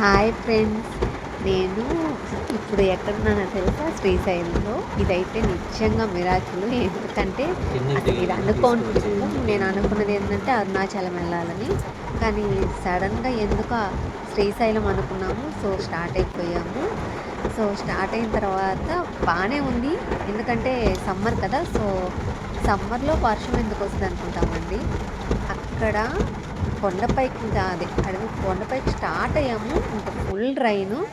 Hi friends. నేను ఇప్పుడు ఎక్కడున్నానో తెలుసా? శ్రీశైలంలో. ఇదైతే నిజంగా మిరాకిల్. ఎందుకంటే అసలు ఇది అనుకోని నేను అనుకున్నది ఏంటంటే అరుణాచలం వెళ్ళాలని. కానీ సడన్గా ఎందుకు శ్రీశైలం అనుకున్నాము? సో స్టార్ట్ అయిపోయాము. సో స్టార్ట్ అయిన తర్వాత బాగానే ఉంది. ఎందుకంటే సమ్మర్ కదా. సో సమ్మర్లో వర్షం ఎందుకు వస్తుంది అనుకుంటామండి అక్కడ కొండపైకి ఇంకా అది అడవి కొండపైకి స్టార్ట్ అయ్యాము. ఇంకా ఫుల్ రైను.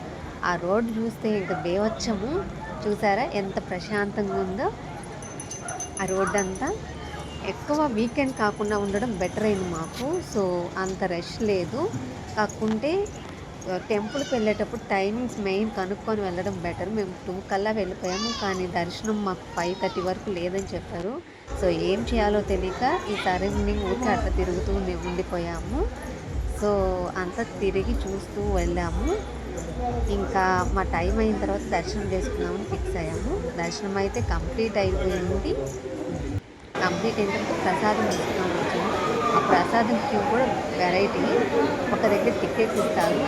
ఆ రోడ్డు చూస్తే ఇంకా బేవచ్చము చూసారా ఎంత ప్రశాంతంగా ఉందో. ఆ రోడ్డు అంతా ఎక్కువ వీకెండ్ కాకుండా ఉండడం బెటర్ అయింది మాకు. సో అంత రష్ లేదు. కాకుంటే టెంపుల్కి వెళ్ళేటప్పుడు టైమింగ్స్ మెయిన్ కనుక్కొని వెళ్ళడం బెటర్. మేము టూ కల్లా వెళ్ళిపోయాము కానీ దర్శనం మాకు ఫైవ్ థర్టీ వరకు లేదని చెప్పారు. సో ఏం చేయాలో తెలియక ఈ సరౌండింగ్ ఊరికి అట్లా తిరుగుతూ మేము ఉండిపోయాము. సో అంతా తిరిగి చూస్తూ వెళ్ళాము. ఇంకా మా టైం అయిన తర్వాత దర్శనం చేసుకున్నామని ఫిక్స్ అయ్యాము. దర్శనం అయితే కంప్లీట్ అయిపోయింది. కంప్లీట్ అయిన తర్వాత ప్రసాదం తీసుకున్నాము. ఆ ప్రసాదం క్యూ కూడా వెరైటీ. ఒక దగ్గర టికెట్ ఇస్తారు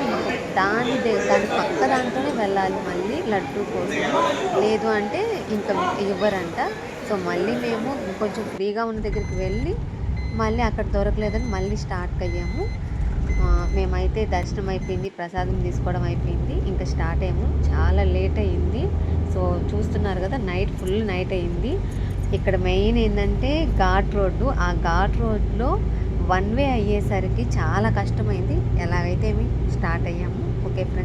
దాని దాని పక్క దాంట్లోనే వెళ్ళాలి మళ్ళీ లడ్డు కోసం. లేదు అంటే ఇంకా ఇవ్వరంట. సో మళ్ళీ మేము కొంచెం ఫ్రీగా ఉన్న దగ్గరికి వెళ్ళి మళ్ళీ అక్కడ దొరకలేదని మళ్ళీ స్టార్ట్ అయ్యాము. మేమైతే దర్శనం అయిపోయింది ప్రసాదం తీసుకోవడం అయిపోయింది. ఇంకా స్టార్ట్ అయ్యాము. చాలా లేట్ అయ్యింది. సో చూస్తున్నారు కదా నైట్ ఫుల్ నైట్ అయ్యింది. ఇక్కడ మెయిన్ ఏంటంటే ఘాట్ రోడ్డు. ఆ ఘాట్ రోడ్లో వన్ వే అయ్యేసరికి చాలా కష్టమైంది. ఎలాగైతే మేము స్టార్ట్ అయ్యాము. Okay friends.